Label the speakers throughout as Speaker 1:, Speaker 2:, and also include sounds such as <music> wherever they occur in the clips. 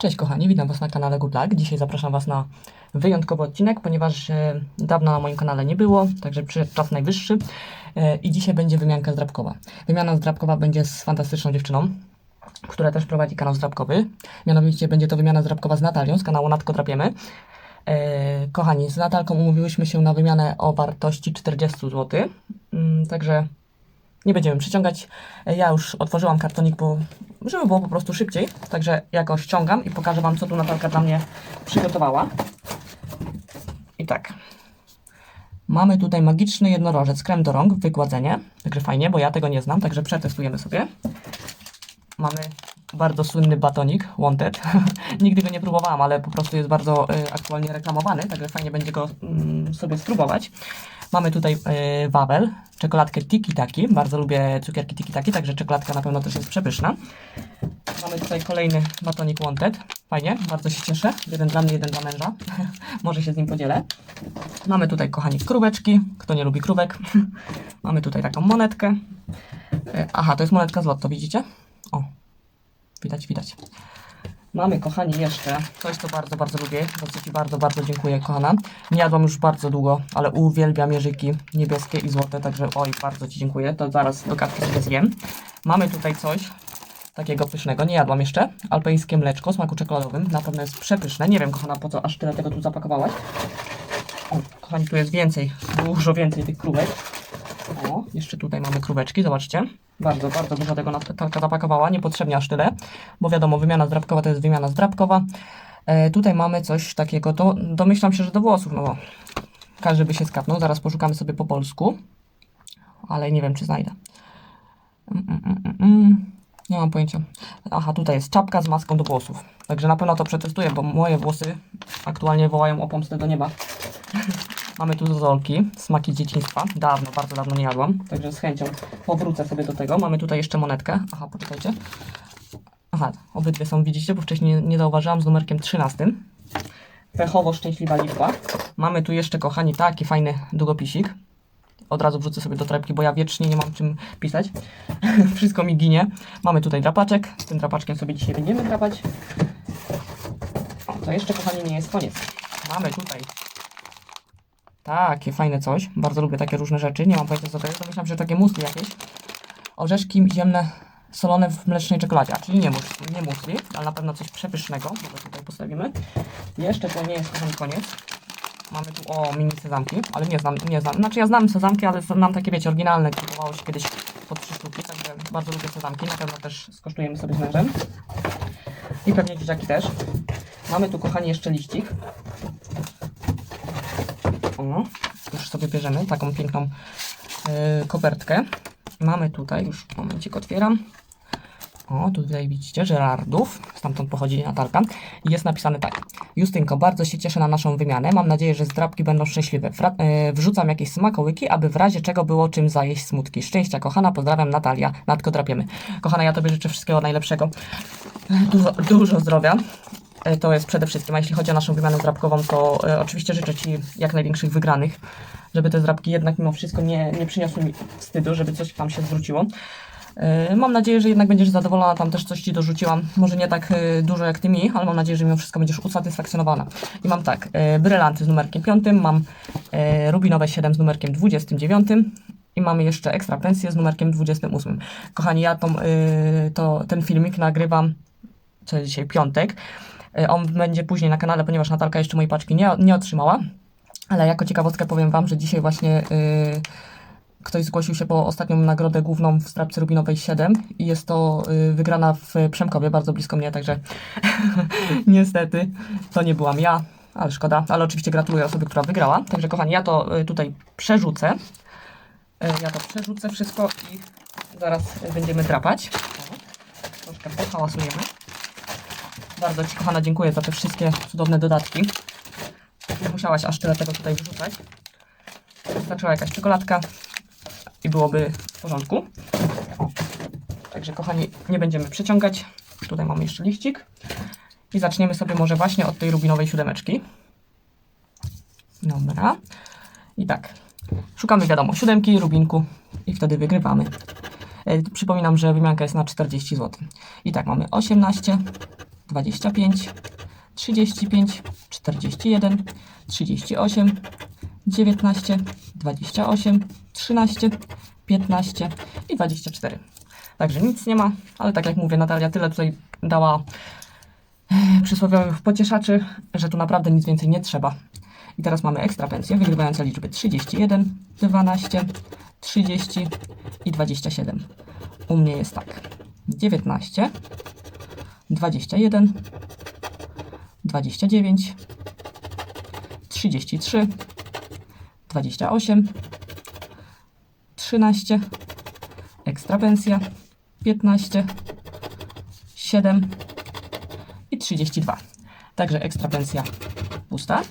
Speaker 1: Cześć kochani, witam Was na kanale Good Luck. Dzisiaj zapraszam Was na wyjątkowy odcinek, ponieważ e, dawno na moim kanale nie było, także przyszedł czas najwyższy e, i dzisiaj będzie wymianka zdrabkowa. Wymiana zdrabkowa będzie z fantastyczną dziewczyną, która też prowadzi kanał zdrabkowy. Mianowicie będzie to wymiana zdrabkowa z Natalią z kanału Natko Drapiemy. E, kochani, z Natalką umówiłyśmy się na wymianę o wartości 40 zł, mm, także nie będziemy przyciągać. Ja już otworzyłam kartonik, bo żeby było po prostu szybciej. Także ja go ściągam i pokażę Wam, co tu Natalka dla mnie przygotowała. I tak. Mamy tutaj magiczny jednorożec, krem do rąk, wygładzenie. Także fajnie, bo ja tego nie znam, także przetestujemy sobie. Mamy bardzo słynny batonik, Wanted. <laughs> Nigdy go nie próbowałam, ale po prostu jest bardzo y, aktualnie reklamowany, także fajnie będzie go mm, sobie spróbować. Mamy tutaj y, wawel, czekoladkę Tiki Taki. Bardzo lubię cukierki Tiki Taki, także czekoladka na pewno też jest przepyszna. Mamy tutaj kolejny batonik Wanted. Fajnie, bardzo się cieszę. Jeden dla mnie, jeden dla męża. <laughs> Może się z nim podzielę. Mamy tutaj, kochani, króweczki. Kto nie lubi krówek. <laughs> Mamy tutaj taką monetkę. Y, Aha, to jest monetka z lotto, widzicie? O, widać, widać. Mamy, kochani, jeszcze coś, co bardzo, bardzo lubię, za co Ci bardzo, bardzo dziękuję, kochana. Nie jadłam już bardzo długo, ale uwielbiam jeżyki niebieskie i złote, także oj, bardzo Ci dziękuję. To zaraz do kawki sobie zjem. Mamy tutaj coś takiego pysznego, nie jadłam jeszcze. Alpejskie mleczko smaku czekoladowym, na pewno jest przepyszne. Nie wiem, kochana, po co aż tyle tego tu zapakowałaś. O, kochani, tu jest więcej, dużo więcej tych krówek. O, jeszcze tutaj mamy króweczki, zobaczcie. Bardzo, bardzo dużo tego Natalka zapakowała, niepotrzebnie aż tyle, bo wiadomo, wymiana zdrabkowa to jest wymiana zdrabkowa. E, tutaj mamy coś takiego, to domyślam się, że do włosów, no bo każdy by się skapnął. Zaraz poszukamy sobie po polsku, ale nie wiem, czy znajdę. Mm, mm, mm, mm, mm. Nie mam pojęcia. Aha, tutaj jest czapka z maską do włosów. Także na pewno to przetestuję, bo moje włosy aktualnie wołają o pomstę do nieba. <laughs> Mamy tu zozolki, smaki dzieciństwa. Dawno, bardzo dawno nie jadłam, także z chęcią powrócę sobie do tego. Mamy tutaj jeszcze monetkę. Aha, poczekajcie. Aha, obydwie są, widzicie, bo wcześniej nie, zauważyłam, z numerkiem 13. Pechowo szczęśliwa liczba. Mamy tu jeszcze, kochani, taki fajny długopisik. Od razu wrzucę sobie do torebki, bo ja wiecznie nie mam czym pisać. <laughs> Wszystko mi ginie. Mamy tutaj drapaczek. Tym drapaczkiem sobie dzisiaj będziemy drapać. O, to jeszcze, kochani, nie jest koniec. Mamy tutaj takie fajne coś. Bardzo lubię takie różne rzeczy. Nie mam pojęcia co to jest. Się, że takie musli jakieś. Orzeszki ziemne solone w mlecznej czekoladzie. Czyli nie, mus, nie musli, ale na pewno coś przepysznego. Może tutaj postawimy. Jeszcze to nie jest kochani koniec. Mamy tu o mini sezamki, ale nie znam, nie znam. Znaczy ja znam sezamki, ale znam takie wiecie oryginalne, kupowało się kiedyś po trzy sztuki, także bardzo lubię sezamki. Na pewno też skosztujemy sobie z mężem. I pewnie dzieciaki też. Mamy tu kochani jeszcze liścik. Już sobie bierzemy taką piękną yy, kopertkę. Mamy tutaj, już momencik otwieram. O, tutaj widzicie, Żerardów, stamtąd pochodzi Natalka. I jest napisane tak. Justynko, bardzo się cieszę na naszą wymianę. Mam nadzieję, że zdrabki będą szczęśliwe. Fra yy, wrzucam jakieś smakołyki, aby w razie czego było czym zajeść smutki. Szczęścia, kochana, pozdrawiam Natalia. Natko drapiemy. Kochana, ja Tobie życzę wszystkiego najlepszego. Dużo, dużo zdrowia. E, To jest przede wszystkim, a jeśli chodzi o naszą wymianę zdrabkową, to e, oczywiście życzę Ci jak największych wygranych, żeby te zdrabki jednak mimo wszystko nie, nie przyniosły mi wstydu, żeby coś tam się zwróciło. E, Mam nadzieję, że jednak będziesz zadowolona, tam też coś Ci dorzuciłam, może nie tak dużo jak Ty mi, ale mam nadzieję, że mimo wszystko będziesz usatysfakcjonowana. I mam tak, brylanty z numerkiem 5, mam rubinowe 7 z numerkiem 29 i mamy jeszcze ekstra pensję z numerkiem 28. Kochani, ja tą, to, ten filmik nagrywam, co jest dzisiaj piątek, On będzie później na kanale, ponieważ Natalka jeszcze mojej paczki nie, nie otrzymała. Ale jako ciekawostkę powiem Wam, że dzisiaj właśnie y, ktoś zgłosił się po ostatnią nagrodę główną w strapce Rubinowej 7 i jest to y, wygrana w Przemkowie, bardzo blisko mnie, także <laughs> niestety to nie byłam ja, ale szkoda. Ale oczywiście gratuluję osobie, która wygrała. Także kochani, ja to y, tutaj przerzucę. Y, ja to przerzucę wszystko i zaraz będziemy drapać. O, troszkę pohałasujemy. Bardzo Ci, kochana, dziękuję za te wszystkie cudowne dodatki. Nie musiałaś aż tyle tego tutaj wyrzucać. Wystarczyła jakaś czekoladka i byłoby w porządku. Także, kochani, nie będziemy przeciągać. Tutaj mamy jeszcze liścik. I zaczniemy sobie może właśnie od tej rubinowej siódemeczki. Dobra. I tak. Szukamy, wiadomo, siódemki, rubinku i wtedy wygrywamy. E, Przypominam, że wymianka jest na 40 zł. I tak, mamy 18, 25, 35, 41, 38, 19, 28, 13, 15 i 24. Także nic nie ma, ale tak jak mówię, Natalia tyle tutaj dała e, przysłowiowych pocieszaczy, że tu naprawdę nic więcej nie trzeba. I teraz mamy ekstra pensję, wygrywające liczby 31, 12, 30 i 27. U mnie jest tak. 19, 21, 29, 33, 28, 13, ekstra pensja, 15, 7 i 32. Także ekstra pensja pusta.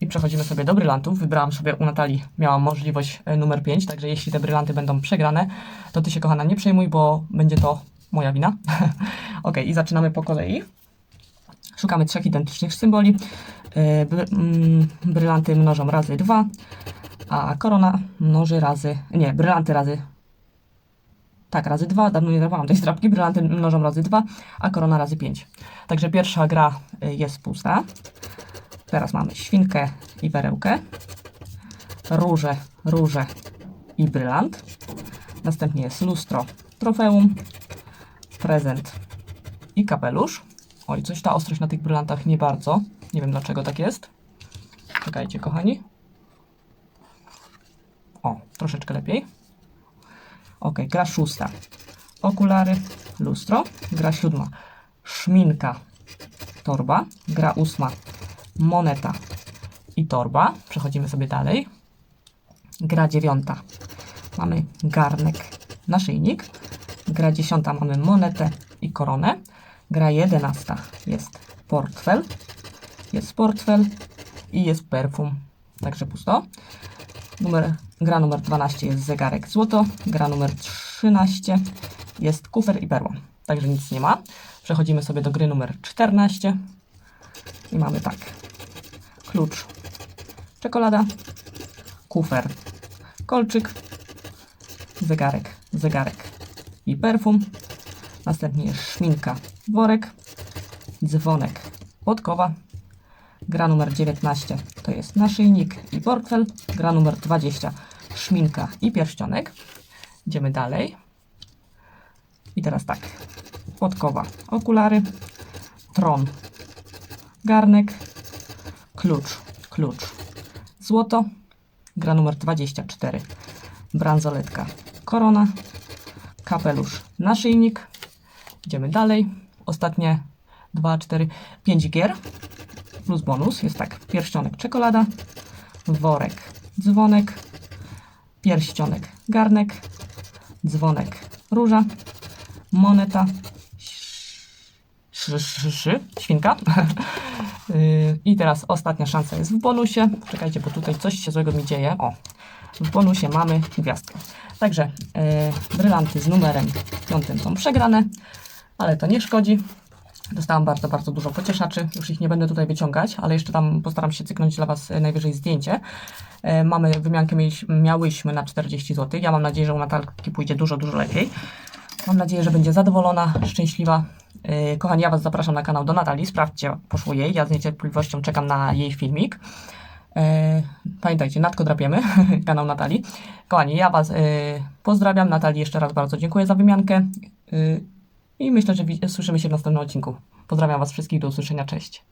Speaker 1: I przechodzimy sobie do brylantów. Wybrałam sobie u Natalii, miałam możliwość e, numer 5, także jeśli te brylanty będą przegrane, to ty się kochana nie przejmuj, bo będzie to moja wina. <laughs> ok, i zaczynamy po kolei. Szukamy trzech identycznych symboli. Bry, mm, brylanty mnożą razy 2, a korona mnoży razy. Nie, brylanty razy. Tak, razy 2. Dawno nie dawałam tej strapki. Brylanty mnożą razy 2, a korona razy 5. Także pierwsza gra y, jest pusta. Teraz mamy świnkę i perełkę, róże, róże i brylant. Następnie jest lustro, trofeum, prezent i kapelusz. Oj, coś ta ostrość na tych brylantach nie bardzo. Nie wiem dlaczego tak jest. Czekajcie, kochani. O, troszeczkę lepiej. Ok, gra szósta. Okulary, lustro. Gra siódma. Szminka, torba. Gra ósma. Moneta i torba. Przechodzimy sobie dalej. Gra dziewiąta. Mamy garnek, naszyjnik. Gra dziesiąta mamy monetę i koronę. Gra jedenasta jest portfel. Jest portfel i jest perfum. Także pusto. Numer, gra numer 12 jest zegarek złoto. Gra numer 13 jest kufer i perła. Także nic nie ma. Przechodzimy sobie do gry numer 14. I mamy tak. Klucz. Czekolada. Kufer. Kolczyk. Zegarek. Zegarek. I perfum. Następnie szminka. Worek. Dzwonek. Podkowa. Gra numer 19 to jest naszyjnik i portfel. Gra numer 20 szminka i pierścionek. Idziemy dalej. I teraz tak. Podkowa, okulary, tron, garnek, klucz, klucz, złoto, gra numer 24, bransoletka, korona, kapelusz, naszyjnik. Idziemy dalej. Ostatnie 2, 4, 5 gier plus bonus jest tak. Pierścionek, czekolada, worek, dzwonek, pierścionek, garnek, dzwonek, róża, moneta, szy, świnka. Yy, <laughs> I teraz ostatnia szansa jest w bonusie. Czekajcie, bo tutaj coś się złego mi dzieje. O, w bonusie mamy gwiazdkę. Także yy, brylanty z numerem 5 są przegrane, ale to nie szkodzi. Dostałam bardzo, bardzo dużo pocieszaczy. Już ich nie będę tutaj wyciągać, ale jeszcze tam postaram się cyknąć dla Was e, najwyżej zdjęcie. E, mamy wymiankę, miałyśmy na 40 zł. Ja mam nadzieję, że u Natalki pójdzie dużo, dużo lepiej. Mam nadzieję, że będzie zadowolona, szczęśliwa. E, kochani, ja Was zapraszam na kanał do Natalii. Sprawdźcie, poszło jej. Ja z niecierpliwością czekam na jej filmik. Pamiętajcie, Natko drapiemy, <laughs> kanał Natalii. Kochani, ja Was pozdrawiam. Natalii jeszcze raz bardzo dziękuję za wymiankę. I myślę, że słyszymy się w następnym odcinku. Pozdrawiam Was wszystkich, do usłyszenia, cześć.